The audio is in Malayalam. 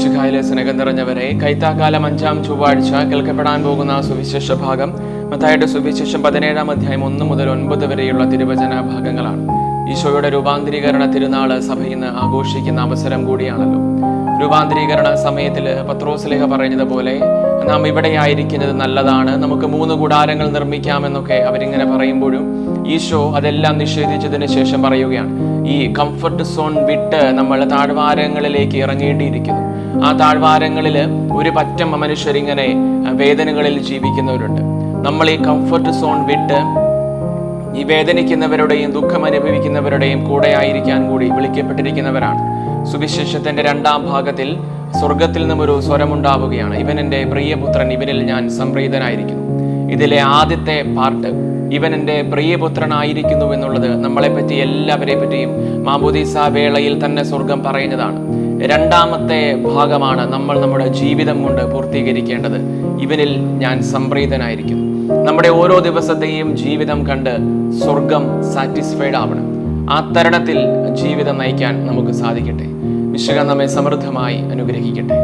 ശിഖായിലെ സ്നേഹം നിറഞ്ഞവരെ കൈത്താക്കാലം അഞ്ചാം ചൊവ്വാഴ്ച കേൾക്കപ്പെടാൻ പോകുന്ന സുവിശേഷ ഭാഗം മത്തായുടെ സുവിശേഷം പതിനേഴാം അധ്യായം ഒന്ന് മുതൽ ഒൻപത് വരെയുള്ള തിരുവചന ഭാഗങ്ങളാണ്. ഈശോയുടെ രൂപാന്തരീകരണ തിരുനാൾ സഭ ഇന്ന് ആഘോഷിക്കുന്ന അവസരം കൂടിയാണല്ലോ. രൂപാന്തരീകരണ സമയത്തിൽ പത്രോസ്ലേഹ പറയുന്നത് പോലെ നാം ഇവിടെ ആയിരിക്കുന്നത് നല്ലതാണ്. നമുക്ക് മൂന്ന് കൂടാരങ്ങൾ നിർമ്മിക്കാമെന്നൊക്കെ അവരിങ്ങനെ പറയുമ്പോഴും ഈശോ അതെല്ലാം നിഷേധിച്ചതിന് ശേഷം പറയുകയാണ്. ഈ കംഫർട്ട് സോൺ വിട്ട് നമ്മൾ താഴ്വാരങ്ങളിലേക്ക് ഇറങ്ങേണ്ടിയിരിക്കുന്നു. ആ താഴ്വാരങ്ങളിൽ ഒരു പറ്റം മനുഷ്യരിങ്ങനെ വേദനകളിൽ ജീവിക്കുന്നവരുണ്ട്. നമ്മൾ ഈ കംഫർട്ട് സോൺ വിട്ട് ഈ വേദനിക്കുന്നവരുടെയും ദുഃഖം അനുഭവിക്കുന്നവരുടെയും കൂടെ ആയിരിക്കാൻ കൂടി വിളിക്കപ്പെട്ടിരിക്കുന്നവരാണ്. സുവിശേഷത്തിന്റെ രണ്ടാം ഭാഗത്തിൽ സ്വർഗത്തിൽ നിന്നും ഒരു സ്വരമുണ്ടാവുകയാണ്. ഇവൻ എന്റെ പ്രിയപുത്രൻ ഇവനിൽ ഞാൻ സംപ്രീതനായിരിക്കുന്നു. ഇതിലെ ആദ്യത്തെ പാർട്ട് ഇവൻ എന്റെ പ്രിയപുത്രനായിരിക്കുന്നു എന്നുള്ളത് നമ്മളെപ്പറ്റി എല്ലാവരെ പറ്റിയും മാമുദീസ വേളയിൽ തന്നെ സ്വർഗം പറയുന്നതാണ്. രണ്ടാമത്തെ ഭാഗമാണ് നമ്മൾ നമ്മുടെ ജീവിതം കൊണ്ട് പൂർത്തീകരിക്കേണ്ടത്. ഇവനിൽ ഞാൻ സംപ്രീതനായിരിക്കുന്നു. നമ്മുടെ ഓരോ ദിവസത്തെയും ജീവിതം കണ്ട് സ്വർഗം സാറ്റിസ്ഫൈഡ് ആവണം. ആ തരണത്തിൽ ജീവിതം നയിക്കാൻ നമുക്ക് സാധിക്കട്ടെ. വിശുഖ നമ്മെ സമൃദ്ധമായി അനുഗ്രഹിക്കട്ടെ.